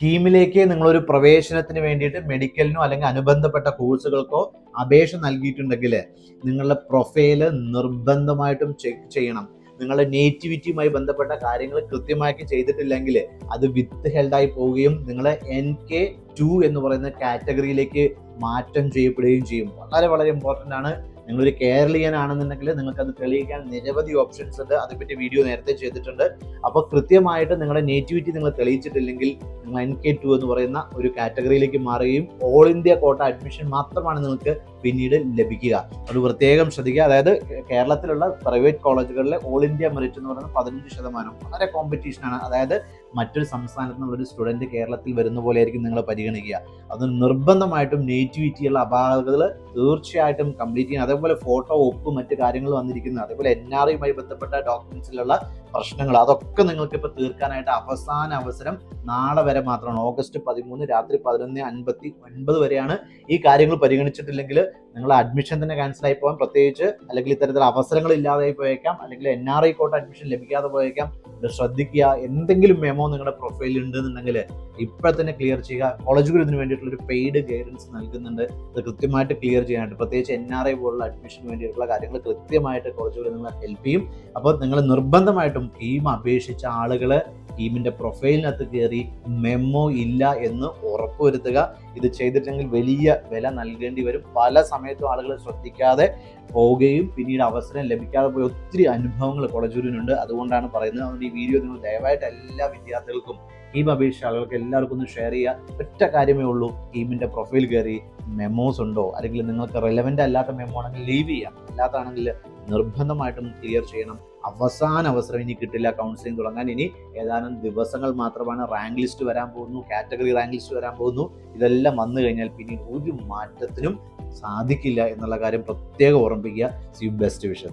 സ്കീമിലേക്ക് നിങ്ങളൊരു പ്രവേശനത്തിന് വേണ്ടിയിട്ട് മെഡിക്കലിനോ അല്ലെങ്കിൽ അനുബന്ധപ്പെട്ട കോഴ്സുകൾക്കോ അപേക്ഷ നൽകിയിട്ടുണ്ടെങ്കിൽ നിങ്ങളുടെ പ്രൊഫൈൽ നിർബന്ധമായിട്ടും ചെക്ക് ചെയ്യണം. നിങ്ങളുടെ നേറ്റിവിറ്റിയുമായി ബന്ധപ്പെട്ട കാര്യങ്ങൾ കൃത്യമാക്കി ചെയ്തിട്ടില്ലെങ്കിൽ അത് വിത്ത് ഹെൽഡായി പോവുകയും നിങ്ങൾ എൻ കെ ടു എന്ന് പറയുന്ന കാറ്റഗറിയിലേക്ക് മാറ്റം ചെയ്യപ്പെടുകയും ചെയ്യും. വളരെ വളരെ ഇമ്പോർട്ടന്റ് ആണ്. നിങ്ങളൊരു കേരളീയനാണെന്നുണ്ടെങ്കിൽ നിങ്ങൾക്ക് അത് തെളിയിക്കാൻ നിരവധി ഓപ്ഷൻസ് ഉണ്ട്. അതിനെപ്പറ്റി വീഡിയോ നേരത്തെ ചെയ്തിട്ടുണ്ട്. അപ്പോൾ കൃത്യമായിട്ട് നിങ്ങളുടെ നേറ്റിവിറ്റി നിങ്ങൾ തെളിയിച്ചിട്ടില്ലെങ്കിൽ നിങ്ങൾ എൻ കെ ടു എന്ന് പറയുന്ന ഒരു കാറ്റഗറിയിലേക്ക് മാറുകയും ഓൾ ഇന്ത്യ കോട്ട അഡ്മിഷൻ മാത്രമാണ് നിങ്ങൾക്ക് പിന്നീട് ലഭിക്കുക. അത് പ്രത്യേകം ശ്രദ്ധിക്കുക. അതായത് കേരളത്തിലുള്ള പ്രൈവറ്റ് കോളേജുകളിലെ ഓൾ ഇന്ത്യ മെറിറ്റ് എന്ന് പറയുന്നത് പതിനഞ്ച് ശതമാനം. വളരെ കോമ്പറ്റീഷനാണ് അതായത് മറ്റൊരു സംസ്ഥാനത്ത് നിന്നുള്ള ഒരു സ്റ്റുഡന്റ് കേരളത്തിൽ വരുന്ന പോലെ ആയിരിക്കും നിങ്ങൾ പരിഗണിക്കുക. അത് നിർബന്ധമായിട്ടും നേറ്റിവിറ്റിയുള്ള അപാകതകൾ തീർച്ചയായിട്ടും കംപ്ലീറ്റ് ചെയ്യണം. അതേപോലെ ഫോട്ടോ ഒപ്പ് മറ്റു കാര്യങ്ങൾ വന്നിരിക്കുന്നത് അതേപോലെ എൻ ആർ ഐയുമായി ബന്ധപ്പെട്ട ഡോക്യുമെന്റ്സിലുള്ള പ്രശ്നങ്ങൾ. അതൊക്കെ നിങ്ങൾക്ക് ഇപ്പോൾ തീർക്കാനായിട്ട് അവസാന അവസരം നാളെ വരെ മാത്രമാണ്. ഓഗസ്റ്റ് പതിമൂന്ന് രാത്രി പതിനൊന്ന് അൻപത്തി ഒൻപത് വരെയാണ് ഈ കാര്യങ്ങൾ പരിഗണിച്ചിട്ടില്ലെങ്കിൽ നിങ്ങൾ അഡ്മിഷൻ തന്നെ ക്യാൻസൽ ആയി പോകാം. പ്രത്യേകിച്ച് അല്ലെങ്കിൽ ഇത്തരത്തിൽ അവസരങ്ങൾ ഇല്ലാതായി പോയേക്കാം. അല്ലെങ്കിൽ N R I quota admission ലഭിക്കാതെ പോയേക്കാം. ഇത് ശ്രദ്ധിക്കുക. എന്തെങ്കിലും മെമോ നിങ്ങളുടെ പ്രൊഫൈലിൽ ഉണ്ടെന്നുണ്ടെങ്കിൽ ഇപ്പോൾ തന്നെ ക്ലിയർ ചെയ്യുക. കോളേജുകൾ ഇതിന് വേണ്ടിയിട്ടുള്ള ഒരു പെയ്ഡ് ഗൈഡൻസ് നൽകുന്നുണ്ട്. അത് കൃത്യമായിട്ട് ക്ലിയർ ചെയ്യാനായിട്ട് പ്രത്യേകിച്ച് എൻ ആർ ഐ പോലുള്ള അഡ്മിഷന് വേണ്ടിയിട്ടുള്ള കാര്യങ്ങൾ കൃത്യമായിട്ട് കോളേജ് കോളേജുകൾ നിങ്ങളെ ഹെൽപ്പ് ചെയ്യും. അപ്പോൾ നിങ്ങൾ നിർബന്ധമായിട്ടും ടീം അപേക്ഷിച്ച ആളുകൾ ടീമിന്റെ പ്രൊഫൈലിനകത്ത് കയറി മെമ്മോ ഇല്ല എന്ന് ഉറപ്പുവരുത്തുക. ഇത് ചെയ്തിട്ടെങ്കിൽ വലിയ വില നൽകേണ്ടി വരും. പല സമയത്തും ആളുകൾ ശ്രദ്ധിക്കാതെ പോവുകയും പിന്നീട് അവസരം ലഭിക്കാതെ പോയ ഒത്തിരി അനുഭവങ്ങൾ കോളേജൂരിനുണ്ട്. അതുകൊണ്ടാണ് പറയുന്നത്. അതുകൊണ്ട് ഈ വീഡിയോ നിങ്ങൾ ദയവായിട്ട് എല്ലാ വിദ്യാർത്ഥികൾക്കും ടീം അപേക്ഷിച്ച ആളുകൾക്ക് എല്ലാവർക്കും ഒന്ന് ഷെയർ ചെയ്യുക. ഒറ്റ കാര്യമേ ഉള്ളൂ. ടീമിന്റെ പ്രൊഫൈൽ കയറി മെമ്മോസ് ഉണ്ടോ? അല്ലെങ്കിൽ നിങ്ങൾക്ക് റെലവെന്റ് അല്ലാത്ത മെമ്മോ ആണെങ്കിൽ ലീവ് ചെയ്യാം. അല്ലാത്താണെങ്കിൽ നിർബന്ധമായിട്ടും ക്ലിയർ ചെയ്യണം. അവസാന അവസരം ഇനി കിട്ടില്ല കൗൺസിലിംഗ് തുടങ്ങാൻ. ഇനി ഏതാനും ദിവസങ്ങൾ മാത്രമാണ് റാങ്ക് ലിസ്റ്റ് വരാൻ പോകുന്നു കാറ്റഗറി റാങ്ക് ലിസ്റ്റ് വരാൻ പോകുന്നു. ഇതെല്ലാം വന്നു കഴിഞ്ഞാൽ പിന്നെ ഒരു മാറ്റത്തിനും സാധിക്കില്ല എന്നുള്ള കാര്യം പ്രത്യേകം ഓർമ്മിപ്പിക്കുക. C best vision